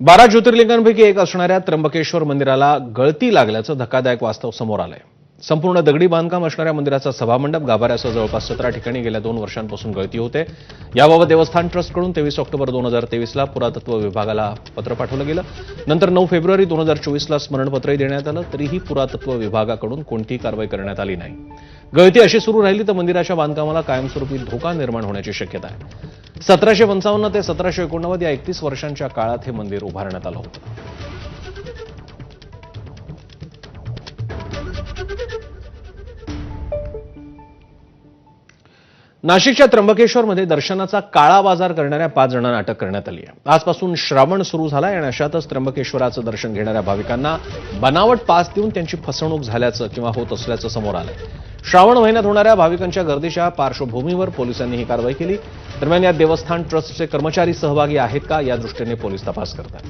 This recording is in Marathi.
बारा ज्योतिर्लिंगांपैकी एक असणाऱ्या त्र्यंबकेश्वर मंदिराला गळती लागल्याचं धक्कादायक वास्तव समोर आलंय. संपूर्ण दगडी बांधकाम असणाऱ्या मंदिराचा सभामंडप गाभाऱ्यासह जवळपास सतरा ठिकाणी गेल्या दोन वर्षांपासून गळती होते. याबाबत देवस्थान ट्रस्टकडून तेवीस ऑक्टोबर दोन हजार तेवीसला पुरातत्व विभागाला पत्र पाठवलं गेलं. नंतर नऊ फेब्रुवारी दोन हजार चोवीसला स्मरणपत्रही देण्यात आलं तरीही पुरातत्व विभागाकडून कोणतीही कारवाई करण्यात आली नाही. गळती अशी सुरू राहिली तर मंदिराच्या बांधकामाला कायमस्वरूपी धोका निर्माण होण्याची शक्यता आहे. सतराशे पंचावन्न ते सतराशे एकोणनव्वद या एकतीस वर्षांच्या काळात हे मंदिर उभारण्यात आलं होतं. नाशिकच्या त्र्यंबकेश्वरमध्ये दर्शनाचा काळा बाजार करणाऱ्या पाच जणांना अटक करण्यात आली आहे. आजपासून श्रावण सुरू झाला आणि अशातच त्र्यंबकेश्वराचं दर्शन घेणाऱ्या भाविकांना बनावट पास देऊन त्यांची फसवणूक झाल्याचं किंवा होत असल्याचं समोर आलं श्रावण महिन्यात होणाऱ्या भाविकांच्या गर्दीच्या पार्श्वभूमीवर पोलिसांनी ही कारवाई केली. दरम्यान या देवस्थान ट्रस्टचे कर्मचारी सहभागी आहेत का? या दृष्टीने पोलीस तपास करतात